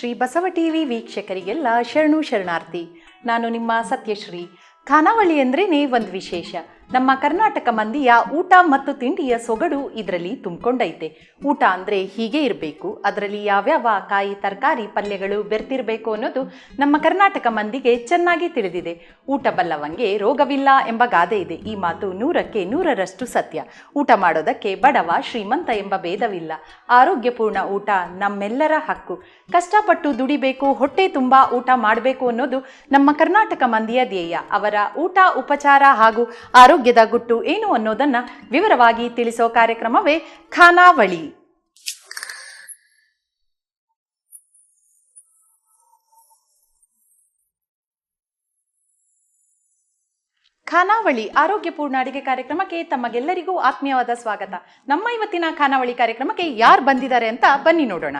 Shri Basava TV ವೀಕ್ಷಕರಿಗೆಲ್ಲ ಶರಣು ಶರಣಾರ್ಥಿ. ನಾನು ನಿಮ್ಮ ಸತ್ಯಶ್ರೀ. ಖಾನಾವಳಿ ಅಂದ್ರೇನೆ ಒಂದು ವಿಶೇಷ. ನಮ್ಮ ಕರ್ನಾಟಕ ಮಂದಿಯ ಊಟ ಮತ್ತು ತಿಂಡಿಯ ಸೊಗಡು ಇದರಲ್ಲಿ ತುಂಬಿಕೊಂಡೈತೆ. ಊಟ ಅಂದರೆ ಹೀಗೆ ಇರಬೇಕು. ಅದರಲ್ಲಿ ಯಾವ್ಯಾವ ಕಾಯಿ ತರಕಾರಿ ಪಲ್ಯಗಳು ಬೆರ್ತಿರಬೇಕು ಅನ್ನೋದು ನಮ್ಮ ಕರ್ನಾಟಕ ಮಂದಿಗೆ ಚೆನ್ನಾಗಿ ತಿಳಿದಿದೆ. ಊಟ ಬಲ್ಲವಂಗೆ ರೋಗವಿಲ್ಲ ಎಂಬ ಗಾದೆ ಇದೆ. ಈ ಮಾತು ನೂರಕ್ಕೆ ನೂರರಷ್ಟು ಸತ್ಯ. ಊಟ ಮಾಡೋದಕ್ಕೆ ಬಡವ ಶ್ರೀಮಂತ ಎಂಬ ಭೇದವಿಲ್ಲ. ಆರೋಗ್ಯಪೂರ್ಣ ಊಟ ನಮ್ಮೆಲ್ಲರ ಹಕ್ಕು. ಕಷ್ಟಪಟ್ಟು ದುಡಿಬೇಕು, ಹೊಟ್ಟೆ ತುಂಬ ಊಟ ಮಾಡಬೇಕು ಅನ್ನೋದು ನಮ್ಮ ಕರ್ನಾಟಕ ಮಂದಿಯ ಧ್ಯೇಯ. ಅವರ ಊಟ, ಉಪಚಾರ ಹಾಗೂ ಆರೋಗ್ಯದ ಗುಟ್ಟು ಏನು ಅನ್ನೋದನ್ನ ವಿವರವಾಗಿ ತಿಳಿಸೋ ಕಾರ್ಯಕ್ರಮವೇ ಖಾನಾವಳಿ. ಖಾನಾವಳಿ ಆರೋಗ್ಯಪೂರ್ಣ ಅಡಿಗೆ ಕಾರ್ಯಕ್ರಮಕ್ಕೆ ತಮಗೆಲ್ಲರಿಗೂ ಆತ್ಮೀಯವಾದ ಸ್ವಾಗತ. ನಮ್ಮ ಇವತ್ತಿನ ಖಾನಾವಳಿ ಕಾರ್ಯಕ್ರಮಕ್ಕೆ ಯಾರು ಬಂದಿದ್ದಾರೆ ಅಂತ ಬನ್ನಿ ನೋಡೋಣ.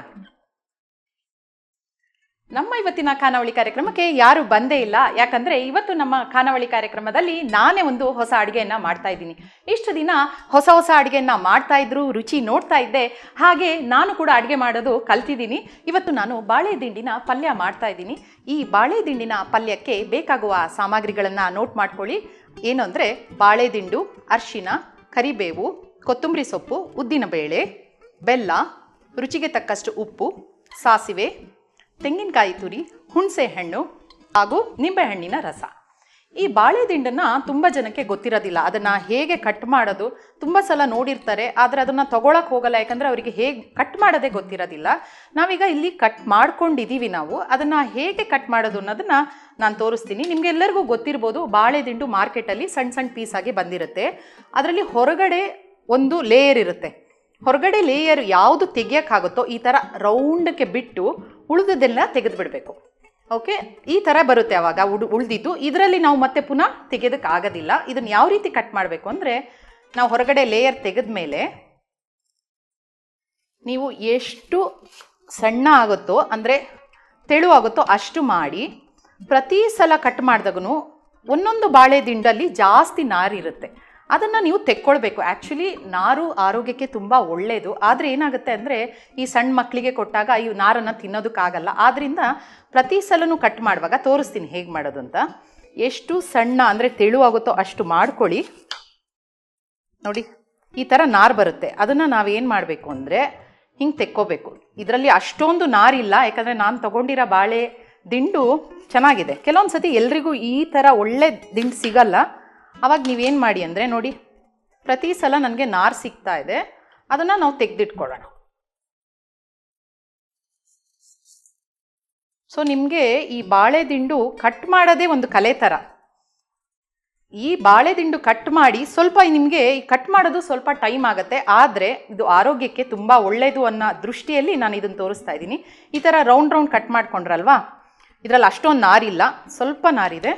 ನಮ್ಮ ಇವತ್ತಿನ ಖಾನಾವಳಿ ಕಾರ್ಯಕ್ರಮಕ್ಕೆ ಯಾರು ಬಂದೇ ಇಲ್ಲ. ಯಾಕಂದ್ರೆ ಇವತ್ತು ನಮ್ಮ ಖಾನಾವಳಿ ಕಾರ್ಯಕ್ರಮದಲ್ಲಿ ನಾನೇ ಒಂದು ಹೊಸ ಅಡುಗೆಯನ್ನ ಮಾಡ್ತಾ ಇದ್ದೀನಿ. ಇಷ್ಟು ದಿನ ಹೊಸ ಹೊಸ ಅಡುಗೆಯನ್ನ ಮಾಡ್ತಾ ಇದ್ರು, ರುಚಿ ನೋಡ್ತಾ ಇದ್ದೆ. ಹಾಗೆ ನಾನು ಕೂಡ ಅಡುಗೆ ಮಾಡೋದು ಕಲ್ತಿದ್ದೀನಿ. ಇವತ್ತು ನಾನು ಬಾಳೆ ದಿಂಡಿನ ಪಲ್ಯ ಮಾಡ್ತಾ ಇದ್ದೀನಿ. ಈ ಬಾಳೆ ದಿಂಡಿನ ಪಲ್ಯಕ್ಕೆ ಬೇಕಾಗುವ ಸಾಮಗ್ರಿಗಳನ್ನು ನೋಟ್ ಮಾಡ್ಕೊಳ್ಳಿ. ಏನು ಅಂದರೆ ಬಾಳೆ ದಿಂಡು, ಅರಿಶಿನ, ಕರಿಬೇವು, ಕೊತ್ತಂಬರಿ ಸೊಪ್ಪು, ಉದ್ದಿನ ಬೇಳೆ, ಬೆಲ್ಲ, ರುಚಿಗೆ ತಕ್ಕಷ್ಟು ಉಪ್ಪು, ಸಾಸಿವೆ ತೆಂಗಿನಕಾಯಿ ತುರಿ, ಹುಣಸೆ ಹಣ್ಣು ಹಾಗೂ ನಿಂಬೆಹಣ್ಣಿನ ರಸ. ಈ ಬಾಳೆ ದಿಂಡನ್ನು ತುಂಬ ಜನಕ್ಕೆ ಗೊತ್ತಿರೋದಿಲ್ಲ. ಅದನ್ನು ಹೇಗೆ ಕಟ್ ಮಾಡೋದು? ತುಂಬ ಸಲ ನೋಡಿರ್ತಾರೆ, ಆದರೆ ಅದನ್ನು ತೊಗೊಳಕ್ಕೆ ಹೋಗಲ್ಲ. ಯಾಕಂದರೆ ಅವರಿಗೆ ಹೇಗೆ ಕಟ್ ಮಾಡೋದೇ ಗೊತ್ತಿರೋದಿಲ್ಲ. ನಾವೀಗ ಇಲ್ಲಿ ಕಟ್ ಮಾಡ್ಕೊಂಡಿದ್ದೀವಿ ನಾವು. ಅದನ್ನು ಹೇಗೆ ಕಟ್ ಮಾಡೋದು ಅನ್ನೋದನ್ನು ನಾನು ತೋರಿಸ್ತೀನಿ. ನಿಮಗೆಲ್ಲರಿಗೂ ಗೊತ್ತಿರ್ಬೋದು, ಬಾಳೆ ದಿಂಡು ಮಾರ್ಕೆಟಲ್ಲಿ ಸಣ್ಣ ಸಣ್ಣ ಪೀಸಾಗಿ ಬಂದಿರುತ್ತೆ. ಅದರಲ್ಲಿ ಹೊರಗಡೆ ಒಂದು ಲೇಯರ್ ಇರುತ್ತೆ. ಹೊರಗಡೆ ಲೇಯರ್ ಯಾವುದು ತೆಗಿಯೋಕ್ಕಾಗುತ್ತೋ ಈ ಥರ ರೌಂಡಕ್ಕೆ ಬಿಟ್ಟು ಉಳಿದದೆಲ್ಲ ತೆಗೆದುಬಿಡಬೇಕು. ಓಕೆ ಈ ಥರ ಬರುತ್ತೆ ಅವಾಗ ಉಡ್, ಉಳಿದಿದ್ದು. ಇದರಲ್ಲಿ ನಾವು ಮತ್ತೆ ಪುನಃ ತೆಗೆಯೋದಕ್ಕಾಗೋದಿಲ್ಲ ಇದನ್ನು ಯಾವ ರೀತಿ ಕಟ್ ಮಾಡಬೇಕು ಅಂದರೆ, ನಾವು ಹೊರಗಡೆ ಲೇಯರ್ ತೆಗೆದ ಮೇಲೆ ನೀವು ಎಷ್ಟು ಸಣ್ಣ ಆಗುತ್ತೋ, ಅಂದರೆ ತೆಳು ಆಗುತ್ತೋ ಅಷ್ಟು ಮಾಡಿ, ಪ್ರತಿ ಸಲ ಕಟ್ ಮಾಡಿದಾಗೂ ಒಂದೊಂದು ಬಾಳೆ ದಿಂಡಲ್ಲಿ ಜಾಸ್ತಿ ನಾರಿರುತ್ತೆ. ಅದನ್ನು ನೀವು ತೆಕ್ಕೊಳ್ಬೇಕು. ಆ್ಯಕ್ಚುಲಿ ನಾರು ಆರೋಗ್ಯಕ್ಕೆ ತುಂಬ ಒಳ್ಳೆಯದು ಆದರೆ ಏನಾಗುತ್ತೆ ಅಂದರೆ, ಈ ಸಣ್ಣ ಮಕ್ಕಳಿಗೆ ಕೊಟ್ಟಾಗ ಈ ನಾರನ್ನು ತಿನ್ನೋದಕ್ಕಾಗಲ್ಲ. ಆದ್ದರಿಂದ ಪ್ರತಿ ಸಲನೂ ಕಟ್ ಮಾಡುವಾಗ ತೋರಿಸ್ತೀನಿ ಹೇಗೆ ಮಾಡೋದು ಅಂತ. ಎಷ್ಟು ಸಣ್ಣ ಅಂದರೆ ತೆಳುವಾಗುತ್ತೋ ಅಷ್ಟು ಮಾಡ್ಕೊಳ್ಳಿ. ನೋಡಿ, ಈ ಥರ ನಾರು ಬರುತ್ತೆ. ಅದನ್ನು ನಾವೇನು ಮಾಡಬೇಕು ಅಂದರೆ, ಹಿಂಗೆ ತೆಕ್ಕೋಬೇಕು. ಇದರಲ್ಲಿ ಅಷ್ಟೊಂದು ನಾರಿಲ್ಲ ಯಾಕಂದರೆ ನಾನು ತೊಗೊಂಡಿರೋ ಬಾಳೆ ದಿಂಡು ಚೆನ್ನಾಗಿದೆ. ಕೆಲವೊಂದು ಸತಿ ಎಲ್ರಿಗೂ ಈ ಥರ ಒಳ್ಳೆ ದಿಂಡು ಸಿಗಲ್ಲ. ಅವಾಗ ನೀವೇನು ಮಾಡಿ ಅಂದರೆ ನೋಡಿ, ಪ್ರತಿ ಸಲ ನನಗೆ ನಾರು ಸಿಗ್ತಾ ಇದೆ, ಅದನ್ನು ನಾವು ತೆಗೆದಿಟ್ಕೊಳ್ಳೋಣ. ಸೊ ನಿಮಗೆ ಈ ಬಾಳೆ ದಿಂಡು ಕಟ್ ಮಾಡೋದೇ ಒಂದು ಕಲೆ ಥರ ಈ ಬಾಳೆ ದಿಂಡು ಕಟ್ ಮಾಡಿ ಸ್ವಲ್ಪ ನಿಮಗೆ ಈ ಕಟ್ ಮಾಡೋದು ಸ್ವಲ್ಪ ಟೈಮ್ ಆಗುತ್ತೆ, ಆದರೆ ಇದು ಆರೋಗ್ಯಕ್ಕೆ ತುಂಬ ಒಳ್ಳೆಯದು ಅನ್ನೋ ದೃಷ್ಟಿಯಲ್ಲಿ ನಾನು ಇದನ್ನು ತೋರಿಸ್ತಾ ಇದ್ದೀನಿ. ಈ ಥರ ರೌಂಡ್ ರೌಂಡ್ ಕಟ್ ಮಾಡ್ಕೊಂಡ್ರಲ್ವಾ? ಇದರಲ್ಲಿ ಅಷ್ಟೊಂದು ನಾರಿಲ್ಲ, ಸ್ವಲ್ಪ ನಾರಿದೆ.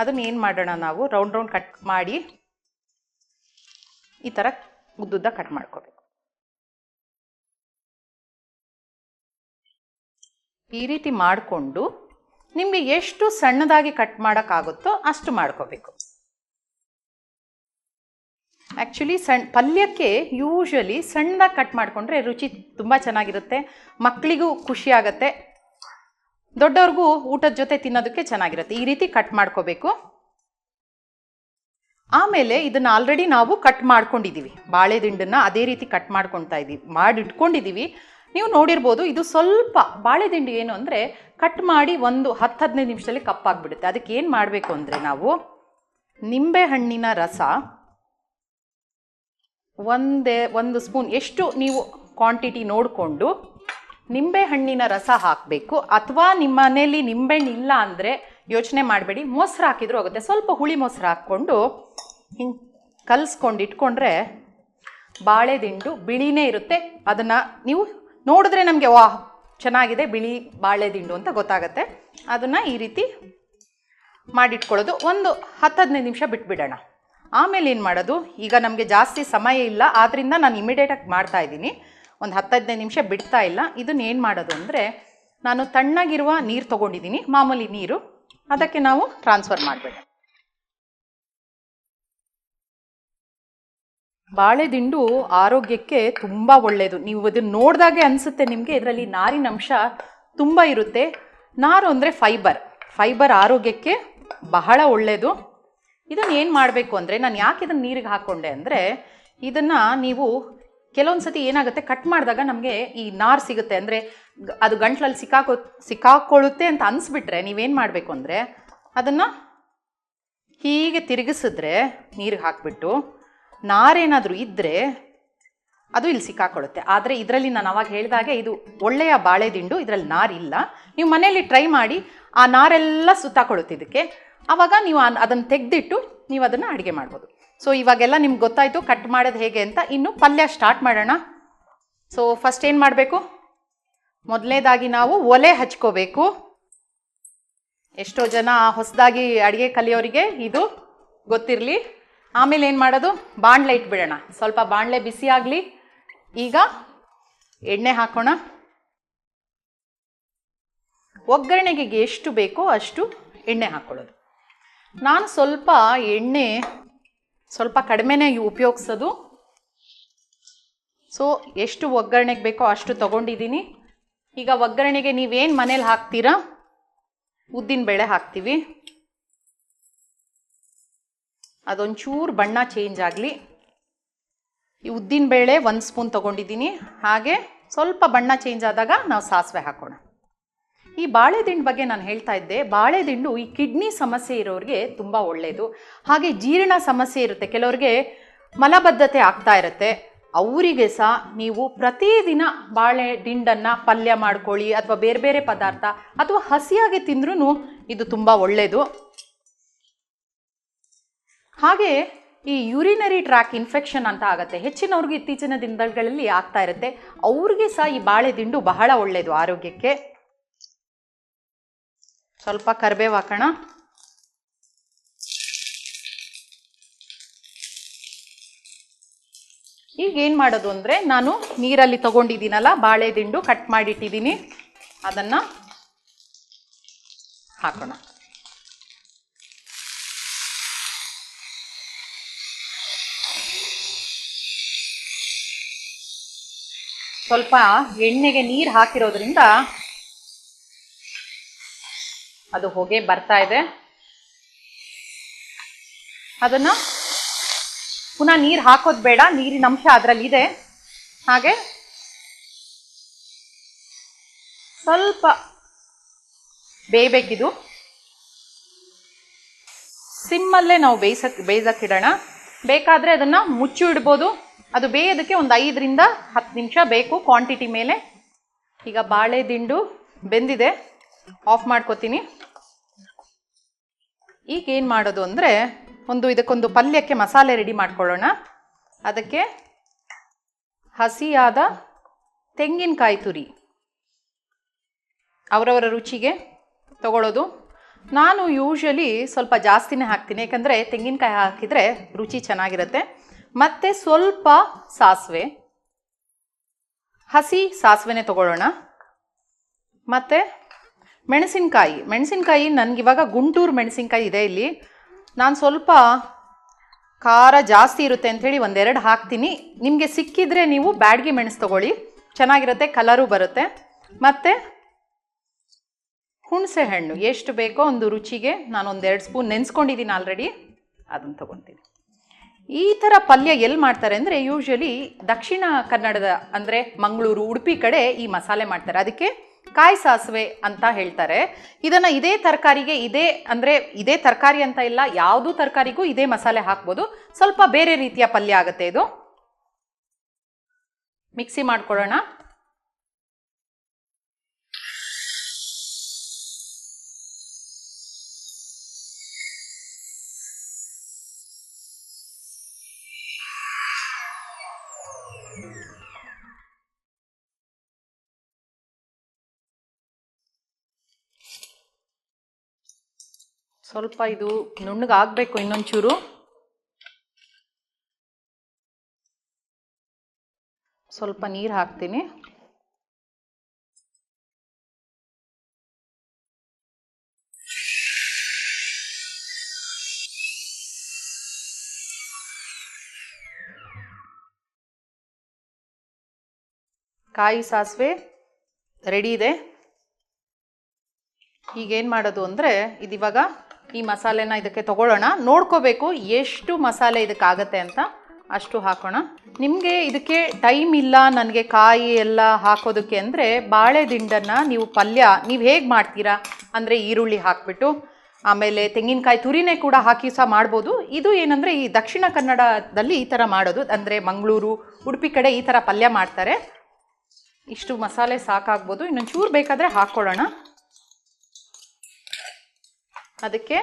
ಅದನ್ನು ಏನು ಮಾಡೋಣ ನಾವು? ರೌಂಡ್ ರೌಂಡ್ ಕಟ್ ಮಾಡಿ ಈ ಥರ ಉದ್ದುದ್ದ ಕಟ್ ಮಾಡ್ಕೋಬೇಕು. ಈ ರೀತಿ ಮಾಡಿಕೊಂಡು ನಿಮಗೆ ಎಷ್ಟು ಸಣ್ಣದಾಗಿ ಕಟ್ ಮಾಡೋಕ್ಕಾಗುತ್ತೋ ಅಷ್ಟು ಮಾಡ್ಕೋಬೇಕು. ಆ್ಯಕ್ಚುಲಿ ಸಣ್ಣ ಪಲ್ಯಕ್ಕೆ ಯೂಶ್ವಲಿ ಸಣ್ಣದಾಗಿ ಕಟ್ ಮಾಡಿಕೊಂಡ್ರೆ ರುಚಿ ತುಂಬ ಚೆನ್ನಾಗಿರುತ್ತೆ ಮಕ್ಕಳಿಗೂ ಖುಷಿ ಆಗುತ್ತೆ. ದೊಡ್ಡವ್ರಿಗೂ ಊಟದ ಜೊತೆ ತಿನ್ನೋದಕ್ಕೆ ಚೆನ್ನಾಗಿರುತ್ತೆ. ಈ ರೀತಿ ಕಟ್ ಮಾಡ್ಕೋಬೇಕು. ಆಮೇಲೆ ಇದನ್ನು ಆಲ್ರೆಡಿ ನಾವು ಕಟ್ ಮಾಡ್ಕೊಂಡಿದ್ದೀವಿ ಬಾಳೆದಿಂಡನ್ನು ಅದೇ ರೀತಿ ಕಟ್ ಮಾಡ್ಕೊತಾ ಇದ್ದೀವಿ. ಮಾಡಿ ಇಟ್ಕೊಂಡಿದ್ದೀವಿ ನೀವು ನೋಡಿರ್ಬೋದು ಇದು ಸ್ವಲ್ಪ ಬಾಳೆದಿಂಡು ಏನು ಅಂದರೆ ಕಟ್ ಮಾಡಿ ಒಂದು ಹತ್ತು ಹದಿನೈದು ನಿಮಿಷದಲ್ಲಿ ಕಪ್ಪಾಗ್ಬಿಡುತ್ತೆ. ಅದಕ್ಕೆ ಏನು ಮಾಡಬೇಕು ಅಂದರೆ ನಾವು ನಿಂಬೆ ಹಣ್ಣಿನ ರಸ ಒಂದೇ ಒಂದು ಸ್ಪೂನ್ ಎಷ್ಟು ನೀವು ಕ್ವಾಂಟಿಟಿ ನೋಡಿಕೊಂಡು ನಿಂಬೆ ಹಣ್ಣಿನ ರಸ ಹಾಕಬೇಕು ಅಥವಾ ನಿಮ್ಮ ಮನೇಲಿ ನಿಂಬೆಹಣ್ಣು ಇಲ್ಲ ಅಂದರೆ ಯೋಚನೆ ಮಾಡಬೇಡಿ. ಮೊಸರು ಹಾಕಿದ್ರೂ ಆಗುತ್ತೆ ಸ್ವಲ್ಪ ಹುಳಿ ಮೊಸರು ಹಾಕ್ಕೊಂಡು ಹಿಂಗೆ ಕಲಿಸ್ಕೊಂಡು ಇಟ್ಕೊಂಡ್ರೆ ಬಾಳೆ ದಿಂಡು ಬಿಳಿನೇ ಇರುತ್ತೆ. ಅದನ್ನು ನೀವು ನೋಡಿದ್ರೆ ನಮಗೆ ವಾ ಚೆನ್ನಾಗಿದೆ ಬಿಳಿ ಬಾಳೆ ದಿಂಡು ಅಂತ ಗೊತ್ತಾಗುತ್ತೆ. ಅದನ್ನು ಈ ರೀತಿ ಮಾಡಿಟ್ಕೊಳ್ಳೋದು. ಒಂದು ಹತ್ತು ಹದಿನೈದು ನಿಮಿಷ ಬಿಟ್ಬಿಡೋಣ. ಆಮೇಲೆ ಏನು ಮಾಡೋದು? ಈಗ ನಮಗೆ ಜಾಸ್ತಿ ಸಮಯ ಇಲ್ಲ. ಆದ್ದರಿಂದ ನಾನು ಇಮಿಡಿಯೇಟಾಗಿ ಮಾಡ್ತಾ ಇದ್ದೀನಿ. ಒಂದು ಹತ್ತು ನಿಮಿಷ ಬಿಡ್ತಾ ಇಲ್ಲ. ಇದನ್ನ ಏನು ಮಾಡೋದು ಅಂದರೆ, ನಾನು ತಣ್ಣಗಿರುವ ನೀರು ತೊಗೊಂಡಿದ್ದೀನಿ ಮಾಮೂಲಿ ನೀರು. ಅದಕ್ಕೆ ನಾವು ಟ್ರಾನ್ಸ್ಫರ್ ಮಾಡಬೇಕು. ಬಾಳೆದಿಂಡು ಆರೋಗ್ಯಕ್ಕೆ ತುಂಬ ಒಳ್ಳೆಯದು ನೀವು ಅದನ್ನು ನೋಡಿದಾಗೆ ಅನಿಸುತ್ತೆ ನಿಮಗೆ, ಇದರಲ್ಲಿ ನಾರಿನಂಶ ತುಂಬ ಇರುತ್ತೆ. ನಾರು ಅಂದರೆ ಫೈಬರ್ ಫೈಬರ್ ಆರೋಗ್ಯಕ್ಕೆ ಬಹಳ ಒಳ್ಳೆಯದು ಇದನ್ನು ಏನು ಮಾಡಬೇಕು ಅಂದರೆ, ನಾನು ಯಾಕೆ ಇದನ್ನು ನೀರಿಗೆ ಹಾಕ್ಕೊಂಡೆ ಅಂದರೆ, ಇದನ್ನು ನೀವು ಕೆಲವೊಂದು ಸತಿ ಏನಾಗುತ್ತೆ ಕಟ್ ಮಾಡಿದಾಗ ನಮಗೆ ಈ ನಾರು ಸಿಗುತ್ತೆ. ಅಂದರೆ ಅದು ಗಂಟ್ಲಲ್ಲಿ ಸಿಕ್ಕಾಕೋ, ಸಿಕ್ಕಾಕೊಳ್ಳುತ್ತೆ ಅಂತ ಅನಿಸ್ಬಿಟ್ರೆ ನೀವೇನು ಮಾಡಬೇಕು ಅಂದರೆ, ಅದನ್ನು ಹೀಗೆ ತಿರುಗಿಸಿದ್ರೆ ನೀರಿಗೆ ಹಾಕಿಬಿಟ್ಟು ನಾರೇನಾದರೂ ಇದ್ದರೆ ಅದು ಇಲ್ಲಿ ಸಿಕ್ಕಾಕೊಳ್ಳುತ್ತೆ. ಆದರೆ ಇದರಲ್ಲಿ ನಾನು ಅವಾಗ ಹೇಳಿದಾಗೆ ಇದು ಒಳ್ಳೆಯ ಬಾಳೆ ದಿಂಡು ಇದರಲ್ಲಿ ನಾರಿಲ್ಲ ನೀವು ಮನೆಯಲ್ಲಿ ಟ್ರೈ ಮಾಡಿ, ಆ ನಾರೆಲ್ಲ ಸುತ್ತಾಕೊಳ್ಳುತ್ತೆ ಇದಕ್ಕೆ. ಆವಾಗ ನೀವು ಅದನ್ನು ತೆಗೆದಿಟ್ಟು ನೀವು ಅದನ್ನು ಅಡುಗೆ ಮಾಡ್ಬೋದು. ಸೊ ಇವಾಗೆಲ್ಲ ನಿಮ್ಗೆ ಗೊತ್ತಾಯಿತು ಕಟ್ ಮಾಡೋದು ಹೇಗೆ ಅಂತ ಇನ್ನು ಪಲ್ಯ ಸ್ಟಾರ್ಟ್ ಮಾಡೋಣ. ಸೊ ಫಸ್ಟ್ ಏನು ಮಾಡಬೇಕು? ಮೊದಲನೇದಾಗಿ ನಾವು ಒಲೆ ಹಚ್ಕೋಬೇಕು. ಎಷ್ಟೋ ಜನ ಹೊಸದಾಗಿ ಅಡುಗೆ ಕಲಿಯೋರಿಗೆ ಇದು ಗೊತ್ತಿರಲಿ. ಆಮೇಲೆ ಏನು ಮಾಡೋದು? ಬಾಣಲೆ ಇಟ್ಬಿಡೋಣ. ಸ್ವಲ್ಪ ಬಾಣಲೆ ಬಿಸಿ ಆಗಲಿ. ಈಗ ಎಣ್ಣೆ ಹಾಕೋಣ. ಒಗ್ಗರಣೆಗೆ ಎಷ್ಟು ಬೇಕೋ ಅಷ್ಟು ಎಣ್ಣೆ ಹಾಕ್ಕೊಳ್ಳೋದು ನಾನು ಸ್ವಲ್ಪ ಎಣ್ಣೆ ಸ್ವಲ್ಪ ಕಡಿಮೆನೇ ಉಪಯೋಗಿಸೋದು. ಸೊ ಎಷ್ಟು ಒಗ್ಗರಣೆಗೆ ಬೇಕೋ ಅಷ್ಟು ತೊಗೊಂಡಿದ್ದೀನಿ ಈಗ ಒಗ್ಗರಣೆಗೆ ನೀವೇನು ಮನೇಲಿ ಹಾಕ್ತೀರಾ? ಉದ್ದಿನ ಬೇಳೆ ಹಾಕ್ತೀವಿ. ಅದೊಂಚೂರು ಬಣ್ಣ ಚೇಂಜ್ ಆಗಲಿ. ಈ ಉದ್ದಿನ ಬೇಳೆ ಒಂದು ಸ್ಪೂನ್ ತೊಗೊಂಡಿದ್ದೀನಿ ಹಾಗೆ ಸ್ವಲ್ಪ ಬಣ್ಣ ಚೇಂಜ್ ಆದಾಗ ನಾವು ಸಾಸಿವೆ ಹಾಕೋಣ. ಈ ಬಾಳೆದಿಂಡು ಬಗ್ಗೆ ನಾನು ಹೇಳ್ತಾ ಇದ್ದೆ. ಬಾಳೆದಿಂಡು ಈ ಕಿಡ್ನಿ ಸಮಸ್ಯೆ ಇರೋರಿಗೆ ತುಂಬ ಒಳ್ಳೆಯದು ಹಾಗೆ ಜೀರ್ಣ ಸಮಸ್ಯೆ ಇರುತ್ತೆ. ಕೆಲವ್ರಿಗೆ ಮಲಬದ್ಧತೆ ಆಗ್ತಾ ಇರುತ್ತೆ. ಅವರಿಗೆ ಸಹ ನೀವು ಪ್ರತಿದಿನ ಬಾಳೆ ದಿಂಡನ್ನು ಪಲ್ಯ ಮಾಡ್ಕೊಳ್ಳಿ ಅಥವಾ ಬೇರೆ ಬೇರೆ ಪದಾರ್ಥ ಅಥವಾ ಹಸಿಯಾಗಿ ತಿಂದ್ರೂ ಇದು ತುಂಬ ಒಳ್ಳೆಯದು ಹಾಗೆ ಈ ಯೂರಿನರಿ ಟ್ರ್ಯಾಕ್ ಇನ್ಫೆಕ್ಷನ್ ಅಂತ ಆಗುತ್ತೆ. ಹೆಚ್ಚಿನವ್ರಿಗೆ ಇತ್ತೀಚಿನ ದಿನಗಳಲ್ಲಿ ಆಗ್ತಾ ಇರುತ್ತೆ. ಅವ್ರಿಗೆ ಸಹ ಈ ಬಾಳೆದಿಂಡು ಬಹಳ ಒಳ್ಳೆಯದು ಆರೋಗ್ಯಕ್ಕೆ. ಸ್ವಲ್ಪ ಕರಿಬೇವು ಹಾಕೋಣ. ಈಗ ಏನು ಮಾಡೋದು ಅಂದರೆ ನಾನು ನೀರಲ್ಲಿ ತೊಗೊಂಡಿದ್ದೀನಲ್ಲ, ಬಾಳೆ ದಿಂಡು ಕಟ್ ಮಾಡಿಟ್ಟಿದ್ದೀನಿ. ಅದನ್ನು ಹಾಕೋಣ. ಸ್ವಲ್ಪ ಎಣ್ಣೆಗೆ ನೀರು ಹಾಕಿರೋದ್ರಿಂದ ಅದು ಹೊಗೆ ಬರ್ತಾ ಇದೆ. ಅದನ್ನು ಪುನಃ ನೀರು ಹಾಕೋದು ಬೇಡ, ನೀರಿನ ಅಂಶ ಅದರಲ್ಲಿ ಇದೆ ಹಾಗೆ ಸ್ವಲ್ಪ ಬೇಯಬೇಕಿದು. ಸಿಮ್ಮಲ್ಲೇ ನಾವು ಬೇಯಿಸಕ್ಕೆ ಬೇಯಿಸಕ್ಕಿಡೋಣ. ಬೇಕಾದರೆ ಅದನ್ನು ಮುಚ್ಚು ಇಡ್ಬೋದು. ಅದು ಬೇಯೋದಕ್ಕೆ ಒಂದು ಐದರಿಂದ ಹತ್ತು ನಿಮಿಷ ಬೇಕು ಕ್ವಾಂಟಿಟಿ ಮೇಲೆ. ಈಗ ಬಾಳೆ ದಿಂಡು ಬೆಂದಿದೆ. ಆಫ್ ಮಾಡ್ಕೋತೀನಿ. ಈಗ ಏನು ಮಾಡೋದು ಅಂದರೆ, ಒಂದು ಇದಕ್ಕೊಂದು ಪಲ್ಯಕ್ಕೆ ಮಸಾಲೆ ರೆಡಿ ಮಾಡ್ಕೊಳ್ಳೋಣ. ಅದಕ್ಕೆ ಹಸಿಯಾದ ತೆಂಗಿನಕಾಯಿ ತುರಿ. ಅವರವರ ರುಚಿಗೆ ತಗೊಳ್ಳೋದು. ನಾನು ಯೂಶಲಿ ಸ್ವಲ್ಪ ಜಾಸ್ತಿನೇ ಹಾಕ್ತೀನಿ, ಯಾಕಂದರೆ ತೆಂಗಿನಕಾಯಿ ಹಾಕಿದರೆ ರುಚಿ ಚೆನ್ನಾಗಿರುತ್ತೆ. ಮತ್ತು ಸ್ವಲ್ಪ ಸಾಸಿವೆ. ಹಸಿ ಸಾಸಿವೆನೇ ತಗೊಳ್ಳೋಣ. ಮತ್ತು ಮೆಣಸಿನ್ಕಾಯಿ. ನನಗೆ ಇವಾಗ ಗುಂಟೂರು ಮೆಣಸಿನಕಾಯಿ ಇದೆ ಇಲ್ಲಿ. ನಾನು ಸ್ವಲ್ಪ ಖಾರ ಜಾಸ್ತಿ ಇರುತ್ತೆ ಅಂಥೇಳಿ ಒಂದೆರಡು ಹಾಕ್ತೀನಿ. ನಿಮಗೆ ಸಿಕ್ಕಿದ್ರೆ ನೀವು ಬ್ಯಾಡ್ಗಿ ಮೆಣಸು ತಗೊಳ್ಳಿ. ಚೆನ್ನಾಗಿರುತ್ತೆ, ಕಲರು ಬರುತ್ತೆ. ಮತ್ತು ಹುಣಸೆ ಹಣ್ಣು ಎಷ್ಟು ಬೇಕೋ ಒಂದು ರುಚಿಗೆ ನಾನು ಒಂದೆರಡು ಸ್ಪೂನ್ ನೆನೆಸ್ಕೊಂಡಿದ್ದೀನಿ ಆಲ್ರೆಡಿ. ಅದನ್ನು ತೊಗೊತೀನಿ. ಈ ಥರ ಪಲ್ಯ ಎಲ್ಲಿ ಮಾಡ್ತಾರೆ ಅಂದರೆ ಯೂಶ್ವಲಿ ದಕ್ಷಿಣ ಕನ್ನಡದ ಅಂದರೆ ಮಂಗಳೂರು, ಉಡುಪಿ ಕಡೆ ಈ ಮಸಾಲೆ ಮಾಡ್ತಾರೆ. ಅದಕ್ಕೆ ಕಾಯಿ ಸಾಸಿವೆ ಅಂತ ಹೇಳ್ತಾರೆ. ಇದನ್ನು ಇದೇ ತರಕಾರಿಗೆ ಇದೇ ಅಂದರೆ ಇದೇ ತರಕಾರಿ ಅಂತ ಇಲ್ಲ, ಯಾವುದು ತರಕಾರಿಗೂ ಇದೇ ಮಸಾಲೆ ಹಾಕ್ಬೋದು. ಸ್ವಲ್ಪ ಬೇರೆ ರೀತಿಯ ಪಲ್ಯ ಆಗುತ್ತೆ ಇದು. ಮಿಕ್ಸಿ ಮಾಡ್ಕೊಳ್ಳೋಣ. ಸ್ವಲ್ಪ ಇದು ನುಣ್ಣಗಾಗಬೇಕು ಇನ್ನೊಂಚೂರು. ಸ್ವಲ್ಪ ನೀರು ಹಾಕ್ತೀನಿ. ಕಾಯಿ ಸಾಸಿವೆ ರೆಡಿ ಇದೆ. ಈಗೇನು ಮಾಡೋದು ಅಂದರೆ ಇದಿವಾಗ ಈ ಮಸಾಲೆನ ಇದಕ್ಕೆ ತಗೊಳ್ಳೋಣ. ನೋಡ್ಕೋಬೇಕು ಎಷ್ಟು ಮಸಾಲೆ ಇದಕ್ಕಾಗತ್ತೆ ಅಂತ. ಅಷ್ಟು ಹಾಕೋಣ. ನಿಮಗೆ ಇದಕ್ಕೆ ಟೈಮ್ ಇಲ್ಲ, ನನಗೆ ಕಾಯಿ ಎಲ್ಲ ಹಾಕೋದಕ್ಕೆ ಅಂದರೆ ಬಾಳೆ ದಿಂಡನ್ನು ನೀವು ಪಲ್ಯ, ನೀವು ಹೇಗೆ ಮಾಡ್ತೀರಾ? ಅಂದರೆ ಈರುಳ್ಳಿ ಹಾಕ್ಬಿಟ್ಟು, ಆಮೇಲೆ ತೆಂಗಿನಕಾಯಿ ತುರಿನೇ ಕೂಡ ಹಾಕಿ ಸಹ ಮಾಡ್ಬೋದು. ಇದು ಏನಂದರೆ ಈ ದಕ್ಷಿಣ ಕನ್ನಡದಲ್ಲಿ ಈ ಥರ ಮಾಡೋದು. ಅಂದರೆ ಮಂಗಳೂರು, ಉಡುಪಿ ಕಡೆ ಈ ಥರ ಪಲ್ಯ ಮಾಡ್ತಾರೆ. ಇಷ್ಟು ಮಸಾಲೆ ಸಾಕಾಗ್ಬೋದು. ಇನ್ನೊಂದು ಚೂರು ಬೇಕಾದರೆ ಹಾಕ್ಕೊಳ್ಳೋಣ ಅದಕ್ಕೆ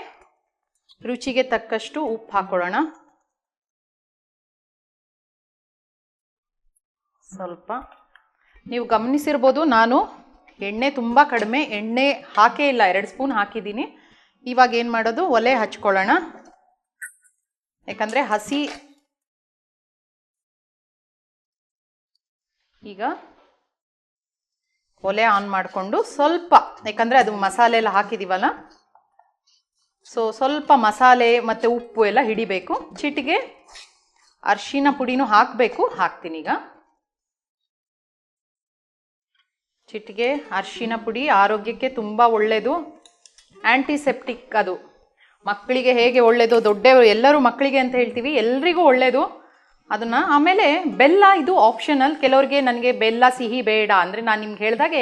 ರುಚಿಗೆ ತಕ್ಕಷ್ಟು ಉಪ್ಪು ಹಾಕೊಳ್ಳೋಣ. ಸ್ವಲ್ಪ. ನೀವು ಗಮನಿಸಿರ್ಬೋದು ನಾನು ಎಣ್ಣೆ ತುಂಬ ಕಡಿಮೆ, ಎಣ್ಣೆ ಹಾಕೇ ಇಲ್ಲ, ಎರಡು ಸ್ಪೂನ್ ಹಾಕಿದ್ದೀನಿ. ಇವಾಗ ಏನು ಮಾಡೋದು? ಒಲೆ ಹಚ್ಕೊಳ್ಳೋಣ. ಯಾಕಂದರೆ ಹಸಿ ಈಗ ಒಲೆ ಆನ್ ಮಾಡಿಕೊಂಡು ಸ್ವಲ್ಪ, ಯಾಕಂದರೆ ಅದು ಮಸಾಲೆ ಎಲ್ಲ ಹಾಕಿದ್ದೀವಲ್ಲ ಸೊ ಸ್ವಲ್ಪ ಮಸಾಲೆ ಮತ್ತು ಉಪ್ಪು ಎಲ್ಲ ಹಿಡಿಬೇಕು. ಚಿಟಿಗೆ ಅರ್ಶಿನ ಪುಡಿನೂ ಹಾಕಬೇಕು. ಹಾಕ್ತೀನಿ ಈಗ. ಚಿಟಿಗೆ ಅರ್ಶಿನ ಪುಡಿ ಆರೋಗ್ಯಕ್ಕೆ ತುಂಬ ಒಳ್ಳೆಯದು ಆ್ಯಂಟಿಸೆಪ್ಟಿಕ್ ಅದು. ಮಕ್ಕಳಿಗೆ ಹೇಗೆ ಒಳ್ಳೆಯದು ದೊಡ್ಡವರು ಎಲ್ಲರೂ ಮಕ್ಕಳಿಗೆ ಅಂತ ಹೇಳ್ತೀವಿ. ಎಲ್ರಿಗೂ ಒಳ್ಳೆಯದು ಅದನ್ನು ಆಮೇಲೆ ಬೆಲ್ಲ ಇದು ಆಪ್ಷನಲ್ ಕೆಲವ್ರಿಗೆ ನನಗೆ ಬೆಲ್ಲ, ಸಿಹಿ ಬೇಡ. ಅಂದರೆ ನಾನು ನಿಮ್ಗೆ ಹೇಳಿದಾಗೆ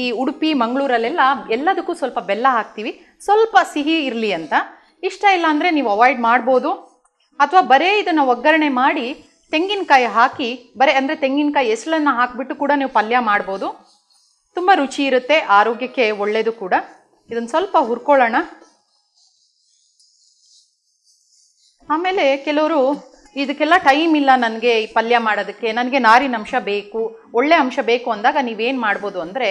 ಈ ಉಡುಪಿ, ಮಂಗಳೂರಲ್ಲೆಲ್ಲ ಎಲ್ಲದಕ್ಕೂ ಸ್ವಲ್ಪ ಬೆಲ್ಲ ಹಾಕ್ತೀವಿ. ಸ್ವಲ್ಪ ಸಿಹಿ ಇರಲಿ ಅಂತ. ಇಷ್ಟ ಇಲ್ಲ ಅಂದರೆ ನೀವು ಅವಾಯ್ಡ್ ಮಾಡ್ಬೋದು. ಅಥವಾ ಬರೇ ಇದನ್ನು ಒಗ್ಗರಣೆ ಮಾಡಿ ತೆಂಗಿನಕಾಯಿ ಹಾಕಿ, ಬರೀ ಅಂದರೆ ತೆಂಗಿನಕಾಯಿ ಎಸಳನ್ನು ಹಾಕಿಬಿಟ್ಟು ಕೂಡ ನೀವು ಪಲ್ಯ ಮಾಡ್ಬೋದು. ತುಂಬ ರುಚಿ ಇರುತ್ತೆ, ಆರೋಗ್ಯಕ್ಕೆ ಒಳ್ಳೆಯದು ಕೂಡ. ಇದನ್ನು ಸ್ವಲ್ಪ ಹುರ್ಕೊಳ್ಳೋಣ. ಆಮೇಲೆ ಕೆಲವರು ಇದಕ್ಕೆಲ್ಲ ಟೈಮ್ ಇಲ್ಲ ನನಗೆ ಈ ಪಲ್ಯ ಮಾಡೋದಕ್ಕೆ, ನನಗೆ ನಾರಿನ ಅಂಶ ಬೇಕು, ಒಳ್ಳೆ ಅಂಶ ಬೇಕು ಅಂದಾಗ ನೀವೇನು ಮಾಡ್ಬೋದು ಅಂದರೆ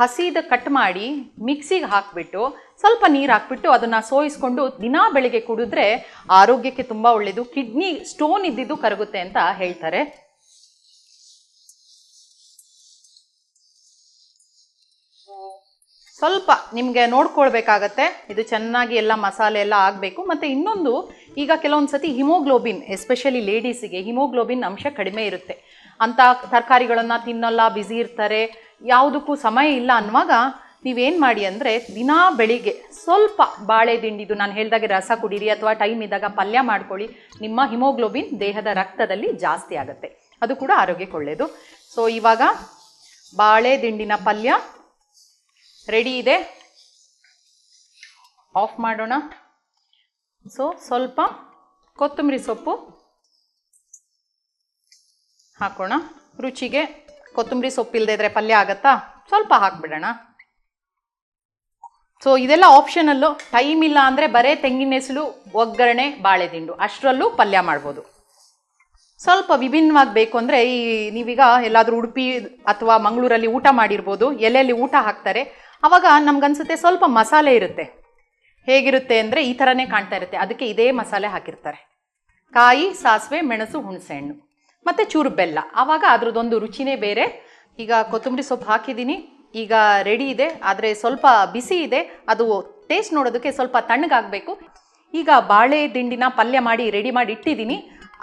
ಹಸಿದ ಕಟ್ ಮಾಡಿ ಮಿಕ್ಸಿಗೆ ಹಾಕಿಬಿಟ್ಟು ಸ್ವಲ್ಪ ನೀರು ಹಾಕ್ಬಿಟ್ಟು ಅದನ್ನು ಸೋಯಿಸ್ಕೊಂಡು ದಿನಾ ಬೆಳಿಗ್ಗೆ ಕುಡಿದ್ರೆ ಆರೋಗ್ಯಕ್ಕೆ ತುಂಬ ಒಳ್ಳೆಯದು ಕಿಡ್ನಿ ಸ್ಟೋನ್ ಇದ್ದಿದ್ದು ಕರಗುತ್ತೆ ಅಂತ ಹೇಳ್ತಾರೆ. ಸ್ವಲ್ಪ ನಿಮಗೆ ನೋಡ್ಕೊಳ್ಬೇಕಾಗತ್ತೆ. ಇದು ಚೆನ್ನಾಗಿ ಎಲ್ಲ ಮಸಾಲೆ ಎಲ್ಲ ಆಗಬೇಕು. ಮತ್ತು ಇನ್ನೊಂದು, ಈಗ ಕೆಲವೊಂದು ಸತಿ ಹಿಮೋಗ್ಲೋಬಿನ್, ಎಸ್ಪೆಷಲಿ ಲೇಡೀಸಿಗೆ ಹಿಮೋಗ್ಲೋಬಿನ್ ಅಂಶ ಕಡಿಮೆ ಇರುತ್ತೆ. ಅಂಥ ತರಕಾರಿಗಳನ್ನು ತಿನ್ನಲ್ಲ ಬ್ಯುಸಿ ಇರ್ತಾರೆ. ಯಾವುದಕ್ಕೂ ಸಮಯ ಇಲ್ಲ ಅನ್ನುವಾಗ ನೀವೇನು ಮಾಡಿ ಅಂದರೆ ದಿನಾ ಬೆಳಿಗ್ಗೆ ಸ್ವಲ್ಪ ಬಾಳೆ ದಿಂಡಿದು ನಾನು ಹೇಳ್ದಾಗೆ ರಸ ಕುಡೀರಿ ಅಥವಾ ಟೈಮ್ ಇದ್ದಾಗ ಪಲ್ಯ ಮಾಡ್ಕೊಳ್ಳಿ, ನಿಮ್ಮ ಹಿಮೋಗ್ಲೋಬಿನ್ ದೇಹದ ರಕ್ತದಲ್ಲಿ ಜಾಸ್ತಿ ಆಗುತ್ತೆ. ಅದು ಕೂಡ ಆರೋಗ್ಯಕ್ಕೆ ಒಳ್ಳೆಯದು ಸೊ ಇವಾಗ ಬಾಳೆ ದಿಂಡಿನ ಪಲ್ಯ ರೆಡಿ ಇದೆ. ಆಫ್ ಮಾಡೋಣ. ಸೊ ಸ್ವಲ್ಪ ಕೊತ್ತಂಬರಿ ಸೊಪ್ಪು ಹಾಕೋಣ. ರುಚಿಗೆ ಕೊತ್ತಂಬರಿ ಸೊಪ್ಪು ಇಲ್ಲದೆ ಇದ್ರೆ ಪಲ್ಯ ಆಗತ್ತಾ? ಸ್ವಲ್ಪ ಹಾಕ್ಬಿಡೋಣ. ಸೊ ಇದೆಲ್ಲ ಆಪ್ಷನಲ್ಲು ಟೈಮ್ ಇಲ್ಲ ಅಂದರೆ ಬರೇ ತೆಂಗಿನ ಹೆಸಲು ಒಗ್ಗರಣೆ, ಬಾಳೆದಿಂಡು ಅಷ್ಟರಲ್ಲೂ ಪಲ್ಯ ಮಾಡ್ಬೋದು. ಸ್ವಲ್ಪ ವಿಭಿನ್ನವಾಗಿ ಬೇಕು ಅಂದರೆ ಈ ನೀವೀಗ ಎಲ್ಲಾದರೂ ಉಡುಪಿ ಅಥವಾ ಮಂಗಳೂರಲ್ಲಿ ಊಟ ಮಾಡಿರ್ಬೋದು, ಎಲೆಯಲ್ಲಿ ಊಟ ಹಾಕ್ತಾರೆ, ಅವಾಗ ನಮ್ಗನ್ಸುತ್ತೆ ಸ್ವಲ್ಪ ಮಸಾಲೆ ಇರುತ್ತೆ. ಹೇಗಿರುತ್ತೆ ಅಂದರೆ ಈ ಥರನೇ ಕಾಣ್ತಾ ಇರುತ್ತೆ. ಅದಕ್ಕೆ ಇದೇ ಮಸಾಲೆ ಹಾಕಿರ್ತಾರೆ. ಕಾಯಿ, ಸಾಸಿವೆ, ಮೆಣಸು, ಹುಣಸೆಹಣ್ಣು. ಮತ್ತು ಚೂರು ಬೆಲ್ಲ. ಆವಾಗ ಅದ್ರದ್ದೊಂದು ರುಚಿನೇ ಬೇರೆ. ಈಗ ಕೊತ್ತಂಬರಿ ಸೊಪ್ಪು ಹಾಕಿದ್ದೀನಿ. ಈಗ ರೆಡಿ ಇದೆ. ಆದರೆ ಸ್ವಲ್ಪ ಬಿಸಿ ಇದೆ. ಅದು ಟೇಸ್ಟ್ ನೋಡೋದಕ್ಕೆ ಸ್ವಲ್ಪ ತಣ್ಣಗಾಗಬೇಕು. ಈಗ ಬಾಳೆ ದಿಂಡಿನ ಪಲ್ಯ ಮಾಡಿ ರೆಡಿ ಮಾಡಿ ಇಟ್ಟಿದ್ದೀನಿ.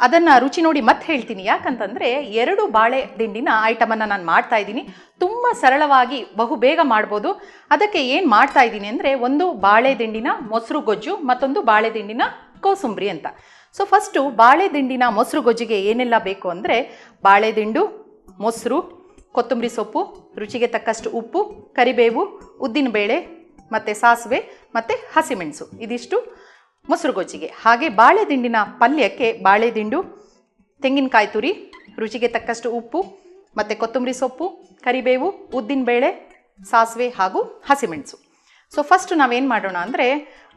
ಅದನ್ನು ರುಚಿ ನೋಡಿ ಮತ್ತೆ ಹೇಳ್ತೀನಿ. ಯಾಕಂತಂದರೆ ಎರಡು ಬಾಳೆ ದಿಂಡಿನ ಐಟಮನ್ನು ನಾನು ಮಾಡ್ತಾ ಇದ್ದೀನಿ. ತುಂಬ ಸರಳವಾಗಿ ಬಹು ಬೇಗ ಮಾಡ್ಬೋದು. ಅದಕ್ಕೆ ಏನು ಮಾಡ್ತಾ ಇದ್ದೀನಿ ಅಂದರೆ ಒಂದು ಬಾಳೆ ದಿಂಡಿನ ಮೊಸರು ಗೊಜ್ಜು ಮತ್ತೊಂದು ಬಾಳೆ ದಿಂಡಿನ ಕೋಸುಂಬ್ರಿ ಅಂತ. ಸೊ ಫಸ್ಟು ಬಾಳೆದಿಂಡಿನ ಮೊಸರು ಗೊಜ್ಜಿಗೆ ಏನೆಲ್ಲ ಬೇಕು ಅಂದರೆ ಬಾಳೆದಿಂಡು ಮೊಸರು, ಕೊತ್ತಂಬರಿ ಸೊಪ್ಪು, ರುಚಿಗೆ ತಕ್ಕಷ್ಟು ಉಪ್ಪು, ಕರಿಬೇವು ಉದ್ದಿನಬೇಳೆ ಮತ್ತು ಸಾಸಿವೆ, ಮತ್ತು ಹಸಿಮೆಣಸು. ಇದಿಷ್ಟು ಮೊಸರು ಗೊಜ್ಜಿಗೆ. ಹಾಗೆ ಬಾಳೆದಿಂಡಿನ ಪಲ್ಯಕ್ಕೆ ಬಾಳೆದಿಂಡು ತೆಂಗಿನಕಾಯಿ ತುರಿ, ರುಚಿಗೆ ತಕ್ಕಷ್ಟು ಉಪ್ಪು, ಮತ್ತು ಕೊತ್ತಂಬರಿ ಸೊಪ್ಪು, ಕರಿಬೇವು ಉದ್ದಿನಬೇಳೆ ಸಾಸಿವೆ ಹಾಗೂ ಹಸಿಮೆಣಸು. ಸೊ ಫಸ್ಟ್ ನಾವೇನು ಮಾಡೋಣ ಅಂದರೆ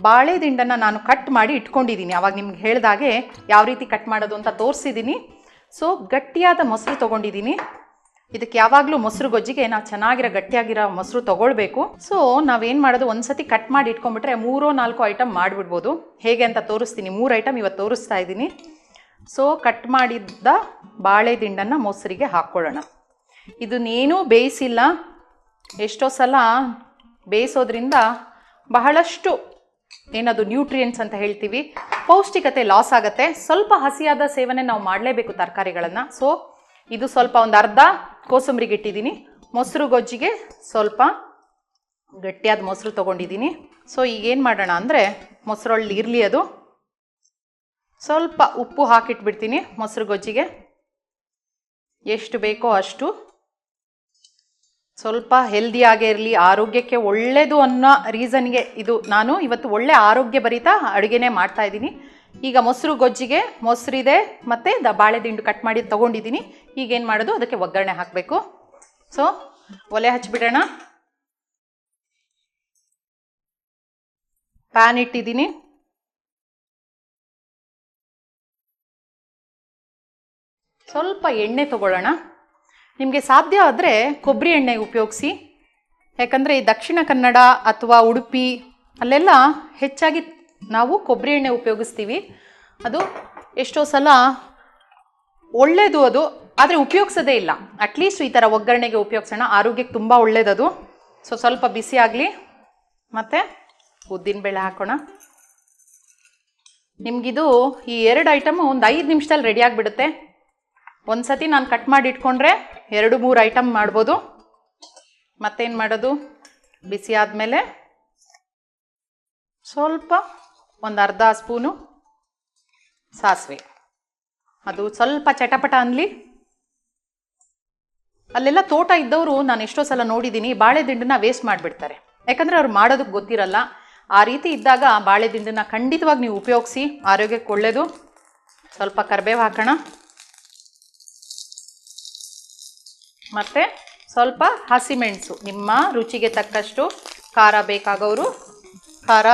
ಬಾಳೆ ದಿಂಡನ್ನು ನಾನು ಕಟ್ ಮಾಡಿ ಇಟ್ಕೊಂಡಿದ್ದೀನಿ ಅವಾಗ ನಿಮ್ಗೆ ಹೇಳಿದಾಗೆ ಯಾವ ರೀತಿ ಕಟ್ ಮಾಡೋದು ಅಂತ ತೋರಿಸಿದ್ದೀನಿ ಸೊ ಗಟ್ಟಿಯಾದ ಮೊಸರು ತೊಗೊಂಡಿದ್ದೀನಿ ಇದಕ್ಕೆ ಯಾವಾಗಲೂ ಮೊಸರು ಗೊಜ್ಜಿಗೆ ನಾವು ಚೆನ್ನಾಗಿರೋ ಗಟ್ಟಿಯಾಗಿರೋ ಮೊಸರು ತೊಗೊಳ್ಬೇಕು. ಸೊ ನಾವೇನು ಮಾಡೋದು? ಒಂದು ಸತಿ ಕಟ್ ಮಾಡಿ ಇಟ್ಕೊಂಡ್ಬಿಟ್ರೆ ಮೂರೋ ನಾಲ್ಕು ಐಟಮ್ ಮಾಡಿಬಿಡ್ಬೋದು. ಹೇಗೆ ಅಂತ ತೋರಿಸ್ತೀನಿ. ಮೂರು ಐಟಮ್ ಇವತ್ತು ತೋರಿಸ್ತಾ ಇದ್ದೀನಿ. ಸೊ ಕಟ್ ಮಾಡಿದ್ದ ಬಾಳೆ ದಿಂಡನ್ನು ಮೊಸರಿಗೆ ಹಾಕ್ಕೊಳ್ಳೋಣ. ಇದನ್ನೇನೂ ಬೇಯಿಸಿಲ್ಲ. ಎಷ್ಟೋ ಸಲ ಬೇಯಿಸೋದ್ರಿಂದ ಬಹಳಷ್ಟು ಏನದು ನ್ಯೂಟ್ರಿಯೆಂಟ್ಸ್ ಅಂತ ಹೇಳ್ತೀವಿ. ಪೌಷ್ಟಿಕತೆ ಲಾಸ್ ಆಗುತ್ತೆ. ಸ್ವಲ್ಪ ಹಸಿಯಾದ ಸೇವನೆ ನಾವು ಮಾಡಲೇಬೇಕು ತರಕಾರಿಗಳನ್ನು. ಸೊ ಇದು ಸ್ವಲ್ಪ ಒಂದು ಅರ್ಧ ಕೋಸಂಬರಿಗೆ ಇಟ್ಟಿದ್ದೀನಿ. ಮೊಸರು ಗೊಜ್ಜಿಗೆ ಸ್ವಲ್ಪ ಗಟ್ಟಿಯಾದ ಮೊಸರು ತೊಗೊಂಡಿದ್ದೀನಿ. ಸೊ ಈಗೇನು ಮಾಡೋಣ ಅಂದರೆ ಮೊಸರೊಳ್ಳಿ ಇರಲಿ ಅದು. ಸ್ವಲ್ಪ ಉಪ್ಪು ಹಾಕಿಟ್ಬಿಡ್ತೀನಿ ಮೊಸರು ಗೊಜ್ಜಿಗೆ. ಎಷ್ಟು ಬೇಕೋ ಅಷ್ಟು. ಸ್ವಲ್ಪ ಹೆಲ್ದಿಯಾಗೇ ಇರಲಿ, ಆರೋಗ್ಯಕ್ಕೆ ಒಳ್ಳೆಯದು ಅನ್ನೋ ರೀಸನ್ಗೆ ಇದು ನಾನು ಇವತ್ತು ಒಳ್ಳೆ ಆರೋಗ್ಯ ಭರಿತ ಅಡುಗೆನೇ ಮಾಡ್ತಾ ಇದ್ದೀನಿ. ಈಗ ಮೊಸರು ಗೊಜ್ಜಿಗೆ ಮೊಸರಿದೆ ಮತ್ತು ದ ಬಾಳೆದಿಂಡು ಕಟ್ ಮಾಡಿ ತೊಗೊಂಡಿದ್ದೀನಿ. ಈಗೇನು ಮಾಡೋದು? ಅದಕ್ಕೆ ಒಗ್ಗರಣೆ ಹಾಕಬೇಕು. ಸೊ ಒಲೆ ಹಚ್ಚಿಬಿಡೋಣ ಪ್ಯಾನ್ ಇಟ್ಟಿದ್ದೀನಿ. ಸ್ವಲ್ಪ ಎಣ್ಣೆ ತಗೊಳ್ಳೋಣ. ನಿಮಗೆ ಸಾಧ್ಯ ಆದರೆ ಕೊಬ್ಬರಿ ಎಣ್ಣೆ ಉಪಯೋಗಿಸಿ. ಯಾಕಂದರೆ ಈ ದಕ್ಷಿಣ ಕನ್ನಡ ಅಥವಾ ಉಡುಪಿ ಅಲ್ಲೆಲ್ಲ ಹೆಚ್ಚಾಗಿ ನಾವು ಕೊಬ್ಬರಿ ಎಣ್ಣೆ ಉಪಯೋಗಿಸ್ತೀವಿ. ಅದು ಎಷ್ಟೋ ಸಲ ಒಳ್ಳೆಯದು ಅದು, ಆದರೆ ಉಪಯೋಗಿಸೋದೇ ಇಲ್ಲ. ಅಟ್ಲೀಸ್ಟ್ ಈ ಥರ ಒಗ್ಗರಣೆಗೆ ಉಪಯೋಗಿಸೋಣ. ಆರೋಗ್ಯಕ್ಕೆ ತುಂಬ ಒಳ್ಳೆಯದದು ಸೊ ಸ್ವಲ್ಪ ಬಿಸಿ ಆಗಲಿ. ಮತ್ತು ಉದ್ದಿನಬೇಳೆ ಹಾಕೋಣ. ನಿಮಗಿದು ಈ ಎರಡು ಐಟಮು ಒಂದು ಐದು ನಿಮಿಷದಲ್ಲಿ ರೆಡಿ ಆಗಿಬಿಡುತ್ತೆ. ಒಂದು ಸತಿ ನಾನು ಕಟ್ ಮಾಡಿ ಇಟ್ಕೊಂಡ್ರೆ ಎರಡು ಮೂರು ಐಟಮ್ ಮಾಡ್ಬೋದು. ಮತ್ತೇನು ಮಾಡೋದು? ಬಿಸಿ ಆದಮೇಲೆ ಸ್ವಲ್ಪ ಒಂದು ಅರ್ಧ ಸ್ಪೂನು ಸಾಸಿವೆ. ಅದು ಸ್ವಲ್ಪ ಚಟಪಟ ಅನ್ನಲಿ ಅಲ್ಲೆಲ್ಲ ತೋಟ ಇದ್ದವರು ನಾನು ಎಷ್ಟೋ ಸಲ ನೋಡಿದ್ದೀನಿ ಬಾಳೆ ದಿಂಡನ್ನ ವೇಸ್ಟ್ ಮಾಡಿಬಿಡ್ತಾರೆ. ಯಾಕಂದರೆ ಅವ್ರು ಮಾಡೋದಕ್ಕೆ ಗೊತ್ತಿರಲ್ಲ. ಆ ರೀತಿ ಇದ್ದಾಗ ಬಾಳೆ ದಿಂಡನ್ನ ಖಂಡಿತವಾಗಿ ನೀವು ಉಪಯೋಗಿಸಿ, ಆರೋಗ್ಯಕ್ಕೆ ಒಳ್ಳೆಯದು ಸ್ವಲ್ಪ ಕರ್ಬೇವು ಹಾಕೋಣ. ಮತ್ತು ಸ್ವಲ್ಪ ಹಸಿಮೆಣಸು ನಿಮ್ಮ ರುಚಿಗೆ ತಕ್ಕಷ್ಟು ಖಾರ ಬೇಕಾಗೋರು ಖಾರ.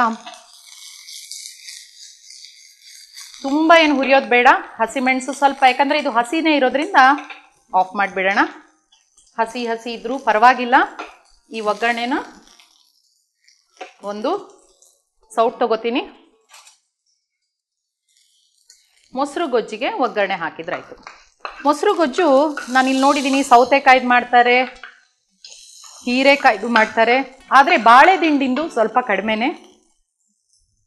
ತುಂಬ ಏನು ಹುರಿಯೋದು ಬೇಡ. ಹಸಿಮೆಣಸು ಸ್ವಲ್ಪ, ಯಾಕಂದರೆ ಇದು ಹಸಿನೇ ಇರೋದ್ರಿಂದ ಆಫ್ ಮಾಡಿಬಿಡೋಣ. ಹಸಿ ಹಸಿ ಇದ್ದರೂ ಪರವಾಗಿಲ್ಲ. ಈ ಒಗ್ಗರಣೆನ ಒಂದು ಸೌಟ್ ತಗೋತೀನಿ. ಮೊಸರು ಗೊಜ್ಜಿಗೆ ಒಗ್ಗರಣೆ ಹಾಕಿದ್ರಾಯ್ತು. ಮೊಸರು ಗೊಜ್ಜು ನಾನು ಇಲ್ಲಿ ನೋಡಿದ್ದೀನಿ ಸೌತೆಕಾಯ್ದು ಮಾಡ್ತಾರೆ, ಹೀರೆಕಾಯ್ದು ಮಾಡ್ತಾರೆ. ಆದರೆ ಬಾಳೆ ದಿಂಡಿಂದು ಸ್ವಲ್ಪ ಕಡಿಮೆನೆ.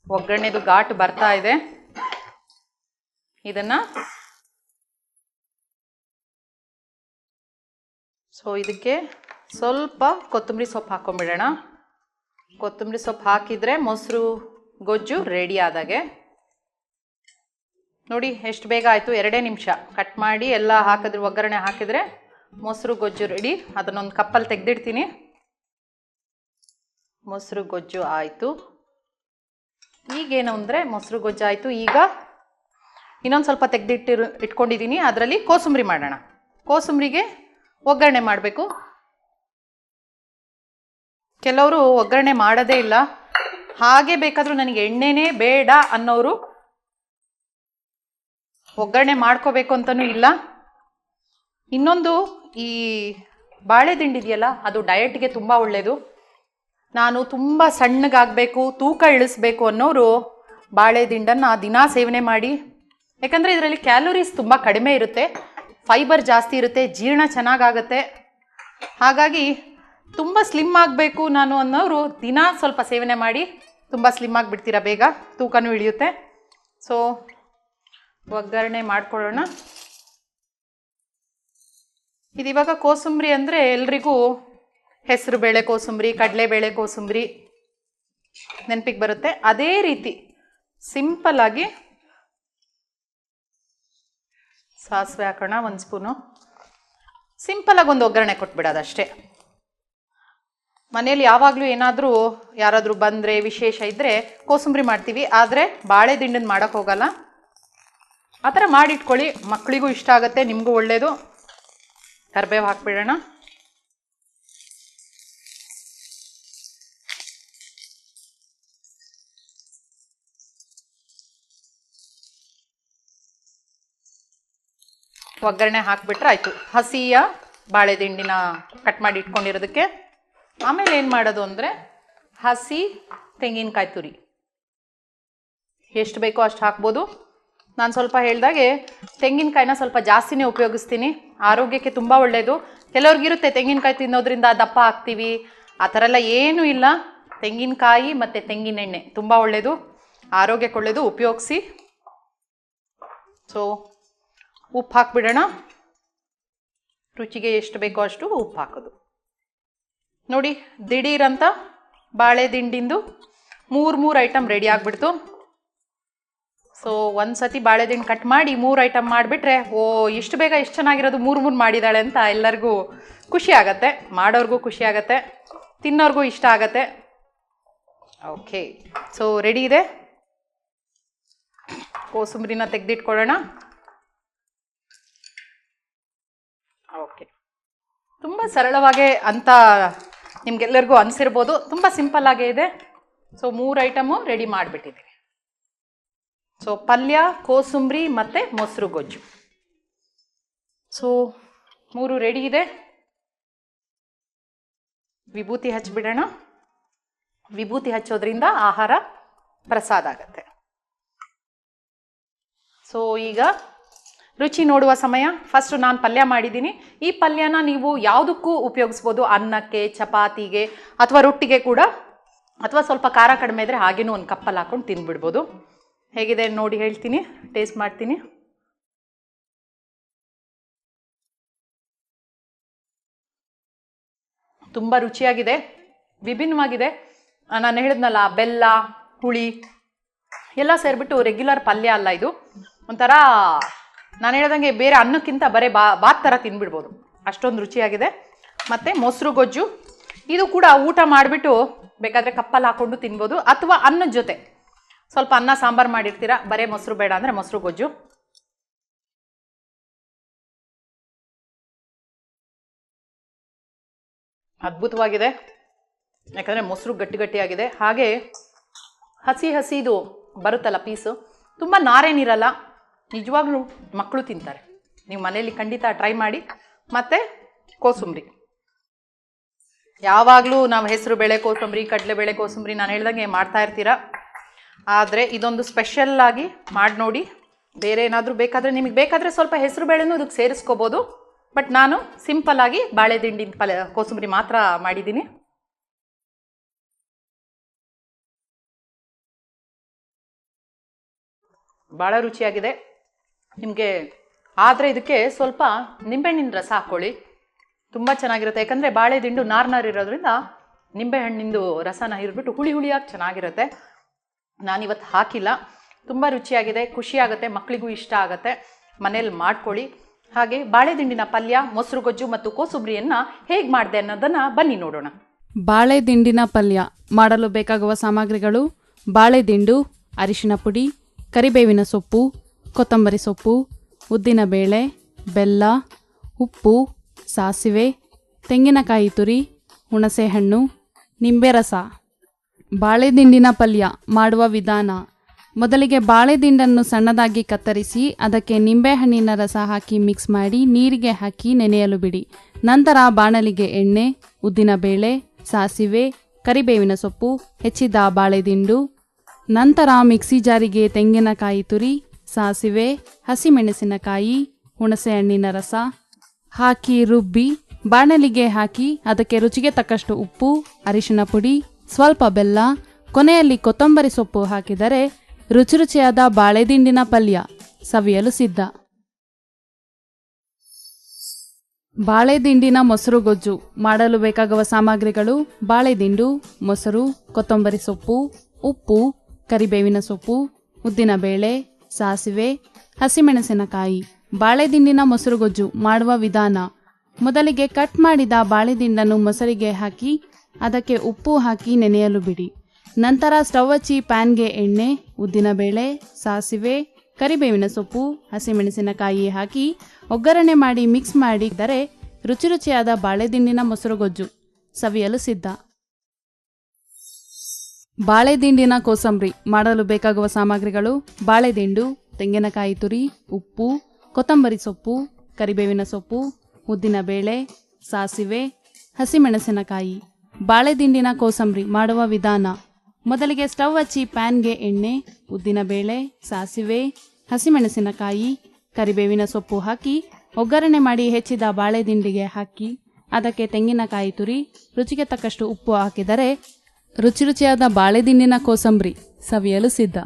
ಒಗ್ಗರಣೆದು ಘಾಟ್ ಬರ್ತಾ ಇದೆ. ಇದನ್ನ ಸೊ ಇದಕ್ಕೆ ಸ್ವಲ್ಪ ಕೊತ್ತಂಬರಿ ಸೊಪ್ಪು ಹಾಕೊಂಡ್ಬಿಡೋಣ ಕೊತ್ತಂಬರಿ ಸೊಪ್ಪು ಹಾಕಿದರೆ ಮೊಸರು ಗೊಜ್ಜು ರೆಡಿ ಆದಾಗೆ. ನೋಡಿ, ಎಷ್ಟು ಬೇಗ ಆಯಿತು? ಎರಡೇ ನಿಮಿಷ. ಕಟ್ ಮಾಡಿ, ಎಲ್ಲ ಹಾಕಿದ್ರೆ, ಒಗ್ಗರಣೆ ಹಾಕಿದರೆ ಮೊಸರು, ಗೊಜ್ಜು ರೆಡಿ ಅದನ್ನೊಂದು ಕಪ್ಪಲ್ಲಿ ತೆಗೆದಿಡ್ತೀನಿ. ಮೊಸರು, ಗೊಜ್ಜು ಆಯಿತು. ಈಗೇನು ಅಂದರೆ ಮೊಸರು, ಗೊಜ್ಜು ಆಯಿತು. ಈಗ ಇನ್ನೊಂದು ಸ್ವಲ್ಪ ತೆಗೆದಿಟ್ಟಿರು ಇಟ್ಕೊಂಡಿದ್ದೀನಿ ಅದರಲ್ಲಿ ಕೋಸಂಬರಿ ಮಾಡೋಣ. ಕೋಸಂಬರಿಗೆ ಒಗ್ಗರಣೆ ಮಾಡಬೇಕು. ಕೆಲವರು ಒಗ್ಗರಣೆ ಮಾಡೋದೇ ಇಲ್ಲ. ಹಾಗೆ ಬೇಕಾದರೂ ನನಗೆ ಎಣ್ಣೆನೇ ಬೇಡ ಅನ್ನೋರು ಒಗ್ಗರಣೆ ಮಾಡ್ಕೋಬೇಕು ಅಂತಲೂ ಇಲ್ಲ. ಇನ್ನೊಂದು ಈ ಬಾಳೆ ದಿಂಡಿದೆಯಲ್ಲ ಅದು ಡಯಟ್ಗೆ ತುಂಬ ಒಳ್ಳೆಯದು ನಾನು ತುಂಬ ಸಣ್ಣಗಾಗಬೇಕು, ತೂಕ ಇಳಿಸ್ಬೇಕು ಅನ್ನೋರು ಬಾಳೆ ದಿನಾ ಸೇವನೆ ಮಾಡಿ. ಯಾಕಂದರೆ ಇದರಲ್ಲಿ ಕ್ಯಾಲೋರೀಸ್ ತುಂಬ ಕಡಿಮೆ ಇರುತ್ತೆ ಫೈಬರ್ ಜಾಸ್ತಿ ಇರುತ್ತೆ, ಜೀರ್ಣ ಚೆನ್ನಾಗಾಗತ್ತೆ. ಹಾಗಾಗಿ ತುಂಬ ಸ್ಲಿಮ್ ಆಗಬೇಕು ನಾನು ಅನ್ನೋರು ದಿನ ಸ್ವಲ್ಪ ಸೇವನೆ ಮಾಡಿ, ತುಂಬ ಸ್ಲಿಮ್ ಆಗಿಬಿಡ್ತೀರ ಬೇಗ, ತೂಕನೂ ಇಳಿಯುತ್ತೆ. ಸೊ ಒಗ್ಗರಣೆ ಮಾಡ್ಕೊಳ್ಳೋಣ. ಇದಿವಾಗ ಕೋಸಂಬರಿ ಅಂದರೆ ಎಲ್ರಿಗೂ ಹೆಸರು ಬೇಳೆ ಕೋಸಂಬರಿ ಕಡಲೆಬೇಳೆ ಕೋಸಂಬರಿ ನೆನಪಿಗೆ ಬರುತ್ತೆ. ಅದೇ ರೀತಿ ಸಿಂಪಲ್ ಆಗಿ ಸಾಸಿವೆ ಹಾಕೋಣ ಒಂದು ಸ್ಪೂನು. ಸಿಂಪಲಾಗಿ ಒಂದು ಒಗ್ಗರಣೆ ಕೊಟ್ಬಿಡೋದು ಅಷ್ಟೇ. ಮನೇಲಿ ಯಾವಾಗಲೂ ಏನಾದರೂ ಯಾರಾದರೂ ಬಂದರೆ ವಿಶೇಷ ಇದ್ದರೆ ಕೋಸಂಬರಿ ಮಾಡ್ತೀವಿ, ಆದರೆ ಬಾಳೆ ದಿಂಡನ್ನು ಮಾಡೋಕ್ಕೆ ಹೋಗಲ್ಲ. ಆ ಥರ ಮಾಡಿಟ್ಕೊಳ್ಳಿ. ಮಕ್ಕಳಿಗೂ ಇಷ್ಟ ಆಗುತ್ತೆ, ನಿಮಗೂ ಒಳ್ಳೆಯದು ಕರ್ಬೇವು ಹಾಕ್ಬಿಡೋಣ. ಒಗ್ಗರಣೆ ಹಾಕಿಬಿಟ್ರೆ ಆಯಿತು. ಹಸಿಯ ಬಾಳೆದಿಂಡಿನ ಕಟ್ ಮಾಡಿ ಇಟ್ಕೊಂಡಿರೋದಕ್ಕೆ. ಆಮೇಲೆ ಏನು ಮಾಡೋದು ಅಂದರೆ ಹಸಿ ತೆಂಗಿನಕಾಯಿ ತುರಿ. ಎಷ್ಟು ಬೇಕೋ ಅಷ್ಟು ಹಾಕ್ಬೋದು. ನಾನು ಸ್ವಲ್ಪ ಹೇಳಿದಾಗೆ ತೆಂಗಿನಕಾಯಿನ ಸ್ವಲ್ಪ ಜಾಸ್ತಿನೇ ಉಪಯೋಗಿಸ್ತೀನಿ. ಆರೋಗ್ಯಕ್ಕೆ ತುಂಬ ಒಳ್ಳೆಯದು ಕೆಲವ್ರಿಗಿರುತ್ತೆ ತೆಂಗಿನಕಾಯಿ ತಿನ್ನೋದ್ರಿಂದ ದಪ್ಪ ಆಗ್ತೀವಿ. ಆ ಥರ ಎಲ್ಲ ಏನೂ ಇಲ್ಲ. ತೆಂಗಿನಕಾಯಿ ಮತ್ತು ತೆಂಗಿನೆಣ್ಣೆ ತುಂಬ ಒಳ್ಳೆಯದು ಆರೋಗ್ಯಕ್ಕೆ ಒಳ್ಳೆಯದು ಉಪಯೋಗಿಸಿ. ಸೊ ಉಪ್ಪು ಹಾಕ್ಬಿಡೋಣ. ರುಚಿಗೆ ಎಷ್ಟು ಬೇಕೋ ಅಷ್ಟು ಉಪ್ಪು ಹಾಕೋದು. ನೋಡಿ ದಿಢೀರಂತ ಬಾಳೆ ದಿಂಡಿಂದು ಮೂರು ಮೂರು ಐಟಮ್ ರೆಡಿ ಆಗಿಬಿಡ್ತು. ಸೊ ಒಂದು ಸತಿ ಬಾಳೆದಿಂಡು ಕಟ್ ಮಾಡಿ ಮೂರು ಐಟಮ್ ಮಾಡಿಬಿಟ್ರೆ, ಓ, ಇಷ್ಟು ಬೇಗ ಇಷ್ಟು ಚೆನ್ನಾಗಿರೋದು ಮೂರು ಮೂರು ಮಾಡಿದ್ದಾಳೆ ಅಂತ ಎಲ್ಲರಿಗೂ ಖುಷಿ ಆಗತ್ತೆ. ಮಾಡೋರಿಗೂ ಖುಷಿ ಆಗತ್ತೆ. ತಿನ್ನೋರಿಗೂ ಇಷ್ಟ ಆಗತ್ತೆ. ಓಕೆ ಸೊ ರೆಡಿ ಇದೆ? ಕೋಸುಂಬರಿನ ತೆಗೆದಿಟ್ಕೊಳ್ಳೋಣ. ಓಕೆ ತುಂಬ ಸರಳವಾಗೇ ಅಂತ ನಿಮ್ಗೆಲ್ಲರಿಗೂ ಅನಿಸಿರ್ಬೋದು. ತುಂಬ ಸಿಂಪಲ್ ಆಗೇ ಇದೆ. ಸೊ ಮೂರು ಐಟಮು ರೆಡಿ ಮಾಡಿಬಿಟ್ಟಿದ್ದೀವಿ ಸೊ ಪಲ್ಯ, ಕೋಸುಂಬ್ರಿ ಮತ್ತು ಮೊಸರು ಗೊಜ್ಜು. ಸೊ ಮೂರು ರೆಡಿ ಇದೆ. ವಿಭೂತಿ ಹಚ್ಚಿಬಿಡೋಣ ವಿಭೂತಿ ಹಚ್ಚೋದ್ರಿಂದ ಆಹಾರ ಪ್ರಸಾದ ಆಗತ್ತೆ. ಸೊ ಈಗ ರುಚಿ ನೋಡುವ ಸಮಯ. ಫಸ್ಟ್ ನಾನು ಪಲ್ಯ ಮಾಡಿದ್ದೀನಿ. ಈ ಪಲ್ಯನ ನೀವು ಯಾವುದಕ್ಕೂ ಉಪಯೋಗಿಸ್ಬೋದು. ಅನ್ನಕ್ಕೆ, ಚಪಾತಿಗೆ ಅಥವಾ ರೊಟ್ಟಿಗೆ ಕೂಡ. ಅಥವಾ ಸ್ವಲ್ಪ ಖಾರ ಕಡಿಮೆ ಇದ್ದರೆ ಹಾಗೇನೂ ಒಂದು ಕಪ್ಪಲ್ಲಿ ಹಾಕೊಂಡು ತಿಂದ್ಬಿಡ್ಬೋದು ಹೇಗಿದೆ ನೋಡಿ ಹೇಳ್ತೀನಿ ಟೇಸ್ಟ್ ಮಾಡ್ತೀನಿ. ತುಂಬ ರುಚಿಯಾಗಿದೆ, ವಿಭಿನ್ನವಾಗಿದೆ. ನಾನು ಹೇಳಿದ್ನಲ್ಲ, ಬೆಲ್ಲ, ಹುಳಿ, ಎಲ್ಲ ಸೇರಿಬಿಟ್ಟು ರೆಗ್ಯುಲರ್ ಪಲ್ಯ ಅಲ್ಲ ಇದು. ಒಂಥರ, ನಾನು ಹೇಳ್ದಂಗೆ ಬೇರೆ ಅನ್ನಕ್ಕಿಂತ ಬರೀ ಬಾ ಬಾತ್ ಥರ ತಿನ್ಬಿಡ್ಬೋದು. ಅಷ್ಟೊಂದು ರುಚಿಯಾಗಿದೆ. ಮತ್ತು ಮೊಸರು ಗೊಜ್ಜು, ಇದು ಕೂಡ ಊಟ ಮಾಡಿಬಿಟ್ಟು ಬೇಕಾದರೆ ಕಪ್ಪಲ್ಲಿ ಹಾಕ್ಕೊಂಡು ತಿನ್ಬೋದು, ಅಥವಾ ಅನ್ನದ ಜೊತೆ. ಸ್ವಲ್ಪ ಅನ್ನ, ಸಾಂಬಾರು ಮಾಡಿರ್ತೀರಾ? ಬರೀ ಮೊಸರು ಬೇಡ ಅಂದರೆ ಮೊಸರು ಗೊಜ್ಜು. ಅದ್ಭುತವಾಗಿದೆ. ಯಾಕಂದರೆ ಮೊಸರು ಗಟ್ಟಿ ಗಟ್ಟಿಯಾಗಿದೆ. ಹಾಗೆ ಹಸಿ ಹಸಿದು ಬರುತ್ತಲ್ಲ ಪೀಸು. ತುಂಬ ನಾರೇನಿರಲ್ಲ ನಿಜವಾಗ್ಲೂ ಮಕ್ಕಳು ತಿಂತಾರೆ. ನೀವು ಮನೆಯಲ್ಲಿ ಖಂಡಿತ ಟ್ರೈ ಮಾಡಿ. ಮತ್ತು ಕೋಸುಂಬ್ರಿ. ಯಾವಾಗಲೂ ನಾವು ಹೆಸರು ಬೇಳೆ, ಕೋಸಂಬರಿ ಕಡಲೆಬೇಳೆ ಕೋಸಂಬರಿ ನಾನು ಹೇಳ್ದಂಗೆ ಮಾಡ್ತಾ ಇರ್ತೀರ? ಆದರೆ ಇದೊಂದು ಸ್ಪೆಷಲ್ ಆಗಿ ಮಾಡಿ ನೋಡಿ. ಬೇರೆ ಏನಾದರೂ ಬೇಕಾದರೆ ನಿಮಗೆ ಬೇಕಾದರೆ ಸ್ವಲ್ಪ ಹೆಸರು ಬೇಳೆನೂ ಇದಕ್ಕೆ ಸೇರಿಸ್ಕೋಬೋದು. ಬಟ್ ನಾನು ಸಿಂಪಲ್ ಆಗಿ ಬಾಳೆ ದಿಂಡಿನ ಪಲ್ಯ ಕೋಸಂಬರಿ ಮಾತ್ರ ಮಾಡಿದ್ದೀನಿ. ಭಾಳ ರುಚಿಯಾಗಿದೆ. ನಿಮಗೆ ಆದರೆ ಇದಕ್ಕೆ ಸ್ವಲ್ಪ ನಿಂಬೆಹಣ್ಣಿನ ರಸ ಹಾಕ್ಕೊಳ್ಳಿ. ತುಂಬ ಚೆನ್ನಾಗಿರುತ್ತೆ. ಯಾಕಂದರೆ ಬಾಳೆ ದಿಂಡು ಇರೋದ್ರಿಂದ ನಿಂಬೆಹಣ್ಣಿಂದು ರಸನ ಇರ್ಬಿಟ್ಟು ಹುಳಿ ಹುಳಿಯಾಗಿ ಚೆನ್ನಾಗಿರುತ್ತೆ. ನಾನಿವತ್ತು ಹಾಕಿಲ್ಲ. ತುಂಬ ರುಚಿಯಾಗಿದೆ, ಖುಷಿಯಾಗುತ್ತೆ ಮಕ್ಕಳಿಗೂ ಇಷ್ಟ ಆಗುತ್ತೆ. ಮನೇಲಿ ಮಾಡ್ಕೊಳ್ಳಿ. ಹಾಗೆ ಬಾಳೆದಿಂಡಿನ ಪಲ್ಯ, ಮೊಸರು ಗೊಜ್ಜು ಮತ್ತು ಕೋಸುಬ್ರಿಯನ್ನು ಹೇಗೆ ಮಾಡಿದೆ ಅನ್ನೋದನ್ನು ಬನ್ನಿ ನೋಡೋಣ. ಬಾಳೆ ದಿಂಡಿನ ಪಲ್ಯ. ಮಾಡಲು ಬೇಕಾಗುವ ಸಾಮಗ್ರಿಗಳು ಬಾಳೆ ದಿಂಡು ಅರಿಶಿನ ಪುಡಿ, ಕರಿಬೇವಿನ ಸೊಪ್ಪು, ಕೊತ್ತಂಬರಿ ಸೊಪ್ಪು, ಉದ್ದಿನ ಬೇಳೆ, ಬೆಲ್ಲ, ಉಪ್ಪು, ಸಾಸಿವೆ, ತೆಂಗಿನಕಾಯಿ ತುರಿ, ಹುಣಸೆಹಣ್ಣು, ನಿಂಬೆ ರಸ. ಬಾಳೆ ದಿಂಡಿನ ಪಲ್ಯ ಮಾಡುವ ವಿಧಾನ. ಮೊದಲಿಗೆ ಬಾಳೆ ದಿಂಡನ್ನು ಸಣ್ಣದಾಗಿ ಕತ್ತರಿಸಿ, ಅದಕ್ಕೆ ನಿಂಬೆಹಣ್ಣಿನ ರಸ ಹಾಕಿ ಮಿಕ್ಸ್ ಮಾಡಿ ನೀರಿಗೆ ಹಾಕಿ ನೆನೆಯಲು ಬಿಡಿ. ನಂತರ ಬಾಣಲಿಗೆ ಎಣ್ಣೆ ಉದ್ದಿನಬೇಳೆ ಸಾಸಿವೆ, ಕರಿಬೇವಿನ ಸೊಪ್ಪು, ಹೆಚ್ಚಿದ ಬಾಳೆದಿಂಡು, ನಂತರ ಮಿಕ್ಸಿ ಜಾರಿಗೆ ತೆಂಗಿನಕಾಯಿ ತುರಿ, ಸಾಸಿವೆ, ಹಸಿಮೆಣಸಿನಕಾಯಿ ಹುಣಸೆಹಣ್ಣಿನ ರಸ ಹಾಕಿ ರುಬ್ಬಿ, ಬಾಣಲಿಗೆ ಹಾಕಿ ಅದಕ್ಕೆ ರುಚಿಗೆ ತಕ್ಕಷ್ಟು ಉಪ್ಪು, ಅರಿಶಿನ ಪುಡಿ ಸ್ವಲ್ಪ ಬೆಲ್ಲ, ಕೊನೆಯಲ್ಲಿ ಕೊತ್ತಂಬರಿ ಸೊಪ್ಪು ಹಾಕಿದರೆ ರುಚಿ ರುಚಿಯಾದ ಬಾಳೆದಿಂಡಿನ ಪಲ್ಯ ಸವಿಯಲು ಸಿದ್ಧ. ಬಾಳೆದಿಂಡಿನ ಮೊಸರು ಗೊಜ್ಜು ಮಾಡಲು ಬೇಕಾಗುವ ಸಾಮಗ್ರಿಗಳು ಬಾಳೆದಿಂಡು, ಮೊಸರು, ಕೊತ್ತಂಬರಿ ಸೊಪ್ಪು, ಉಪ್ಪು, ಕರಿಬೇವಿನ ಸೊಪ್ಪು ಉದ್ದಿನಬೇಳೆ ಸಾಸಿವೆ, ಹಸಿಮೆಣಸಿನಕಾಯಿ. ಬಾಳೆದಿಂಡಿನ ಮೊಸರು ಗೊಜ್ಜು ಮಾಡುವ ವಿಧಾನ. ಮೊದಲಿಗೆ ಕಟ್ ಮಾಡಿದ ಬಾಳೆದಿಂಡನ್ನು ಮೊಸರಿಗೆ ಹಾಕಿ ಅದಕ್ಕೆ ಉಪ್ಪು ಹಾಕಿ ನೆನೆಯಲು ಬಿಡಿ. ನಂತರ ಸ್ಟವ್ ಹಚ್ಚಿ ಪ್ಯಾನ್ಗೆ ಎಣ್ಣೆ ಉದ್ದಿನಬೇಳೆ ಸಾಸಿವೆ, ಕರಿಬೇವಿನ ಸೊಪ್ಪು, ಹಸಿಮೆಣಸಿನಕಾಯಿ ಹಾಕಿ ಒಗ್ಗರಣೆ ಮಾಡಿ ಮಿಕ್ಸ್ ಮಾಡಿದರೆ ರುಚಿ ರುಚಿಯಾದ ಬಾಳೆದಿಂಡಿನ ಮೊಸರು ಗೊಜ್ಜು ಸವಿಯಲು ಸಿದ್ಧ. ಬಾಳೆದಿಂಡಿನ ಕೋಸಂಬರಿ ಮಾಡಲು ಬೇಕಾಗುವ ಸಾಮಗ್ರಿಗಳು ಬಾಳೆದಿಂಡು, ತೆಂಗಿನಕಾಯಿ ತುರಿ, ಉಪ್ಪು, ಕೊತ್ತಂಬರಿ ಸೊಪ್ಪು, ಕರಿಬೇವಿನ ಸೊಪ್ಪು, ಉದ್ದಿನ ಬೇಳೆ, ಸಾಸಿವೆ, ಹಸಿಮೆಣಸಿನಕಾಯಿ. ಬಾಳೆದಿಂಡಿನ ಕೋಸಂಬರಿ ಮಾಡುವ ವಿಧಾನ. ಮೊದಲಿಗೆ ಸ್ಟವ್ ಹಚ್ಚಿ ಪ್ಯಾನ್ಗೆ ಎಣ್ಣೆ ಉದ್ದಿನಬೇಳೆ ಸಾಸಿವೆ, ಹಸಿಮೆಣಸಿನಕಾಯಿ, ಕರಿಬೇವಿನ ಸೊಪ್ಪು ಹಾಕಿ ಒಗ್ಗರಣೆ ಮಾಡಿ ಹೆಚ್ಚಿದ ಬಾಳೆದಿಂಡಿಗೆ ಹಾಕಿ, ಅದಕ್ಕೆ ತೆಂಗಿನಕಾಯಿ ತುರಿ, ರುಚಿಗೆ ತಕ್ಕಷ್ಟು ಉಪ್ಪು ಹಾಕಿದರೆ ರುಚಿ ರುಚಿಯಾದ ಬಾಳೆದಿಂಡಿನ ಕೋಸಂಬರಿ ಸವಿಯಲು ಸಿದ್ಧ.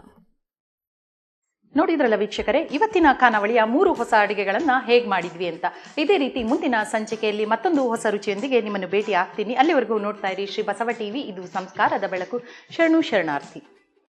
ನೋಡಿದ್ರಲ್ಲ ವೀಕ್ಷಕರೇ, ಇವತ್ತಿನ ಖಾನಾವಳಿಯ ಮೂರು ಹೊಸ ಅಡುಗೆಗಳನ್ನು ಹೇಗೆ ಮಾಡಿದ್ವಿ ಅಂತ. ಇದೇ ರೀತಿ ಮುಂದಿನ ಸಂಚಿಕೆಯಲ್ಲಿ ಮತ್ತೊಂದು ಹೊಸ ರುಚಿಯೊಂದಿಗೆ ನಿಮ್ಮನ್ನು ಭೇಟಿ ಆಗ್ತೀನಿ ಅಲ್ಲಿವರೆಗೂ ನೋಡ್ತಾ ಇರಿ ಶ್ರೀ ಬಸವ ಟಿವಿ, ಇದು ಸಂಸ್ಕಾರದ ಬೆಳಕು. ಶರಣು ಶರಣಾರ್ಥಿ.